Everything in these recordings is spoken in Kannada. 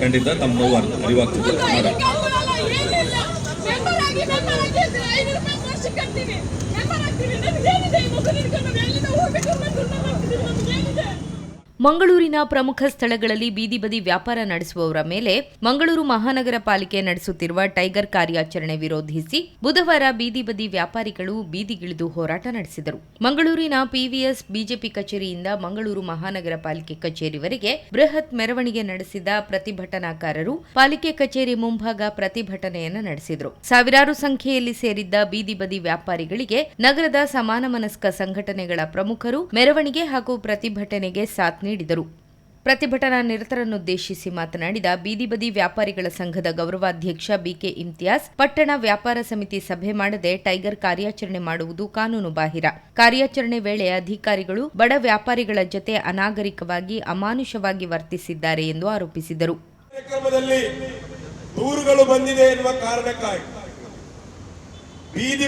ಖಂಡಿತ ತಮ್ಮ ನೋವು ಅರಿವಾಗ್ತದೆ. ಮಾಡಿ ಮಂಗಳೂರಿನ ಪ್ರಮುಖ ಸ್ಥಳಗಳಲ್ಲಿ ಬೀದಿ ಬದಿ ವ್ಯಾಪಾರ ನಡೆಸುವವರ ಮೇಲೆ ಮಂಗಳೂರು ಮಹಾನಗರ ಪಾಲಿಕೆ ನಡೆಸುತ್ತಿರುವ ಟೈಗರ್ ಕಾರ್ಯಾಚರಣೆ ವಿರೋಧಿಸಿ ಬುಧವಾರ ಬೀದಿ ಬದಿ ವ್ಯಾಪಾರಿಗಳು ಬೀದಿಗಿಳಿದು ಹೋರಾಟ ನಡೆಸಿದರು. ಮಂಗಳೂರಿನ ಪಿವಿಎಸ್ ಬಿಜೆಪಿ ಕಚೇರಿಯಿಂದ ಮಂಗಳೂರು ಮಹಾನಗರ ಪಾಲಿಕೆ ಕಚೇರಿವರೆಗೆ ಬೃಹತ್ ಮೆರವಣಿಗೆ ನಡೆಸಿದ ಪ್ರತಿಭಟನಾಕಾರರು ಪಾಲಿಕೆ ಕಚೇರಿ ಮುಂಭಾಗ ಪ್ರತಿಭಟನೆಯನ್ನು ನಡೆಸಿದರು. ಸಾವಿರಾರು ಸಂಖ್ಯೆಯಲ್ಲಿ ಸೇರಿದ್ದ ಬೀದಿ ಬದಿ ವ್ಯಾಪಾರಿಗಳಿಗೆ ನಗರದ ಸಮಾನ ಮನಸ್ಕ ಸಂಘಟನೆಗಳ ಪ್ರಮುಖರು ಮೆರವಣಿಗೆ ಹಾಗೂ ಪ್ರತಿಭಟನೆಗೆ ಸಾಥ್ ನೀಡಿದರು. ಪ್ರತಿಭಟನಾ ನಿರತರನ್ನುದ್ದೇಶಿಸಿ ಮಾತನಾಡಿದ ಬೀದಿ ಬದಿ ವ್ಯಾಪಾರಿಗಳ ಸಂಘದ ಗೌರವಾಧ್ಯಕ್ಷ ಬಿಕೆ ಇಮ್ತಿಯಾಸ್ ಪಟ್ಟಣ ವ್ಯಾಪಾರ ಸಮಿತಿ ಸಭೆ ಮಾಡದೆ ಟೈಗರ್ ಕಾರ್ಯಾಚರಣೆ ಮಾಡುವುದು ಕಾನೂನು ಬಾಹಿರ. ಕಾರ್ಯಾಚರಣೆ ವೇಳೆ ಅಧಿಕಾರಿಗಳು ಬಡ ವ್ಯಾಪಾರಿಗಳ ಜತೆ ಅನಾಗರಿಕವಾಗಿ ಅಮಾನುಷವಾಗಿ ವರ್ತಿಸಿದ್ದಾರೆ ಎಂದು ಆರೋಪಿಸಿದರು. ದೂರುಗಳು ಬಂದಿದೆ ಎನ್ನುವ ಕಾರಣಕ್ಕಾಗಿ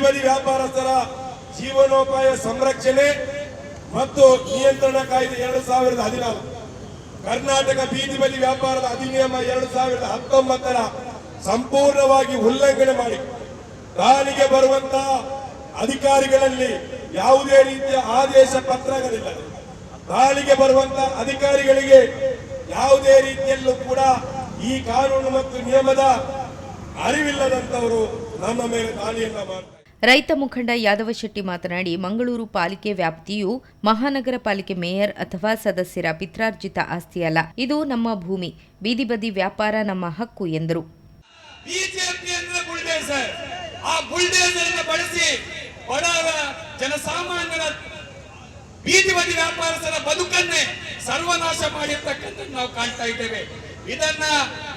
ಬದಿ ವ್ಯಾಪಾರಸ್ಥರ ಜೀವನೋಪಾಯ ಸಂರಕ್ಷಣೆ ಮತ್ತು ನಿಯಂತ್ರಣ ಕಾಯ್ದೆ ಎರಡು ಸಾವಿರದ ಹದಿನಾರು. ಕರ್ನಾಟಕ ಬೀದಿ ಬದಿ ವ್ಯಾಪಾರದ ಅಧಿನಿಯಮ ಎರಡು ಸಾವಿರದ ಹತ್ತೊಂಬತ್ತರ ಸಂಪೂರ್ಣವಾಗಿ ಉಲ್ಲಂಘನೆ ಮಾಡಿ. ದಾಳಿಗೆ ಬರುವಂತ ಅಧಿಕಾರಿಗಳಲ್ಲಿ ಯಾವುದೇ ರೀತಿಯ ಆದೇಶ ಪತ್ರಗಳಿಲ್ಲ. ದಾಳಿಗೆ ಬರುವಂತ ಅಧಿಕಾರಿಗಳಿಗೆ ಯಾವುದೇ ರೀತಿಯಲ್ಲೂ ಕೂಡ ಈ ಕಾನೂನು ಮತ್ತು ನಿಯಮದ ಅರಿವಿಲ್ಲದಂತವರು ನಮ್ಮ ಮೇಲೆ ದಾಳಿಯನ್ನ ಮಾಡ್ತಾರೆ ರೈತ ಮುಖಂಡ ಯಾದವ ಶೆಟ್ಟಿ ಮಾತನಾಡಿ, ಮಂಗಳೂರು ಪಾಲಿಕೆ ವ್ಯಾಪ್ತಿಯು ಮಹಾನಗರ ಪಾಲಿಕೆ ಮೇಯರ್ ಅಥವಾ ಸದಸ್ಯರ ಪಿತ್ರಾರ್ಜಿತ ಆಸ್ತಿಯಲ್ಲ ಇದು ನಮ್ಮ ಭೂಮಿ. ಬೀದಿ ಬದಿ ವ್ಯಾಪಾರ ನಮ್ಮ ಹಕ್ಕು ಎಂದರು. ಬೀದಿ ಬದಿ ವ್ಯಾಪಾರಸ್ಥರ ಬದುಕನ್ನೇ ಸರ್ವನಾಶ ಮಾಡಿರ್ತಕ್ಕಂಥ ನಾವು ಕಾಣ್ತಾ ಇದ್ದೇವೆ. ಇದನ್ನ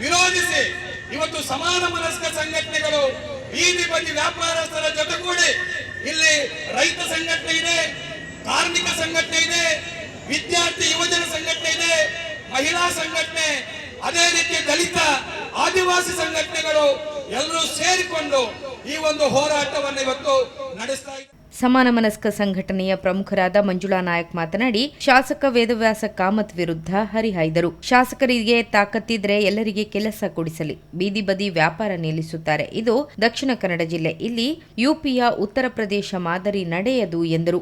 ವಿರೋಧಿಸಿ ಇವತ್ತು ಸಮಾನ ಮನಸ್ಕ ಸಂಘಟನೆಗಳು ಬೀದಿ ಬದಿ ವ್ಯಾಪಾರಸ್ಥರ ಜೊತೆಗೂಡಿ ಇಲ್ಲಿ ರೈತ ಸಂಘಟನೆ ಇದೆ, ಕಾರ್ಮಿಕ ಸಂಘಟನೆ ಇದೆ, ವಿದ್ಯಾರ್ಥಿ ಯುವಜನ ಸಂಘಟನೆ ಇದೆ, ಮಹಿಳಾ ಸಂಘಟನೆ, ಅದೇ ರೀತಿ ದಲಿತ, ಆದಿವಾಸಿ ಸಂಘಟನೆಗಳು ಎಲ್ಲರೂ ಸೇರಿಕೊಂಡು ಈ ಒಂದು ಹೋರಾಟವನ್ನು ಇವತ್ತು ನಡೆಸ್ತಾ ಇದ್ದಾರೆ. ಸಮಾನ ಮನಸ್ಕ ಸಂಘಟನೆಯ ಪ್ರಮುಖರಾದ ಮಂಜುಳಾ ನಾಯಕ್ ಮಾತನಾಡಿ, ಶಾಸಕ ವೇದವ್ಯಾಸ ಕಾಮತ್ ವಿರುದ್ಧ ಹರಿಹಾಯ್ದರು. ಶಾಸಕರಿಗೆ ತಾಕತ್ತಿದ್ರೆ ಎಲ್ಲರಿಗೆ ಕೆಲಸ ಕೊಡಿಸಲಿ. ಬೀದಿ ಬದಿ ವ್ಯಾಪಾರ ನಿಲ್ಲಿಸುತ್ತಾರೆ. ಇದು ದಕ್ಷಿಣ ಕನ್ನಡ ಜಿಲ್ಲೆ. ಇಲ್ಲಿ ಯುಪಿಯ ಉತ್ತರ ಪ್ರದೇಶ ಮಾದರಿ ನಡೆಯದು ಎಂದರು.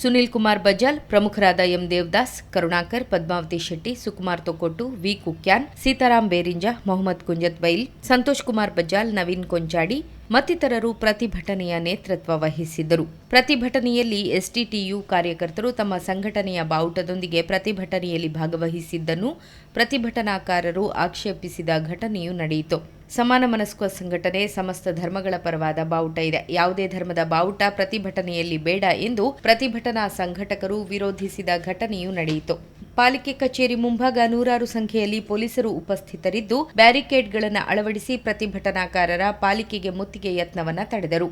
ಸುನಿಲ್ ಕುಮಾರ್ ಬಜಾಲ್, ಪ್ರಮುಖರಾದ ಎಂ ದೇವದಾಸ್, ಕರುಣಾಕರ್, ಪದ್ಮಾವತಿ ಶೆಟ್ಟಿ, ಸುಕುಮಾರ್ ತೊಕೊಟ್ಟು ವಿ ಕುಕ್ಯಾನ್ ಸೀತಾರಾಮ್ ಬೇರಿಂಜಾ, ಮೊಹಮ್ಮದ್ ಕುಂಜತ್ ಬೈಲ್, ಸಂತೋಷ್ ಕುಮಾರ್ ಬಜಾಲ್, ನವೀನ್ ಕೊಂಚಾಡಿ ಮತ್ತಿತರರು ಪ್ರತಿಭಟನೆಯ ನೇತೃತ್ವ ವಹಿಸಿದ್ದರು. ಪ್ರತಿಭಟನೆಯಲ್ಲಿ ಎಸ್ಟಿಟಿಯು ಕಾರ್ಯಕರ್ತರು ತಮ್ಮ ಸಂಘಟನೆಯ ಬಾವುಟದೊಂದಿಗೆ ಪ್ರತಿಭಟನೆಯಲ್ಲಿ ಭಾಗವಹಿಸಿದ್ದನ್ನು ಪ್ರತಿಭಟನಾಕಾರರು ಆಕ್ಷೇಪಿಸಿದ ಘಟನೆಯೂ ನಡೆಯಿತು. ಸಮಾನ ಮನಸ್ಕ ಸಂಘಟನೆ ಸಮಸ್ತ ಧರ್ಮಗಳ ಪರವಾದ ಬಾವುಟ ಇದೆ. ಯಾವುದೇ ಧರ್ಮದ ಬಾವುಟ ಪ್ರತಿಭಟನೆಯಲ್ಲಿ ಬೇಡ ಎಂದು ಪ್ರತಿಭಟನಾ ಸಂಘಟಕರು ವಿರೋಧಿಸಿದ ಘಟನೆಯೂ ನಡೆಯಿತು. ಪಾಲಿಕೆ ಕಚೇರಿ ಮುಂಭಾಗ ನೂರಾರು ಸಂಖ್ಯೆಯಲ್ಲಿ ಪೊಲೀಸರು ಉಪಸ್ಥಿತರಿದ್ದು ಬ್ಯಾರಿಕೇಡ್ಗಳನ್ನು ಅಳವಡಿಸಿ ಪ್ರತಿಭಟನಾಕಾರರ ಪಾಲಿಕೆಗೆ ಮುತ್ತಿಗೆ ಯತ್ನವನ್ನ ತಡೆದರು.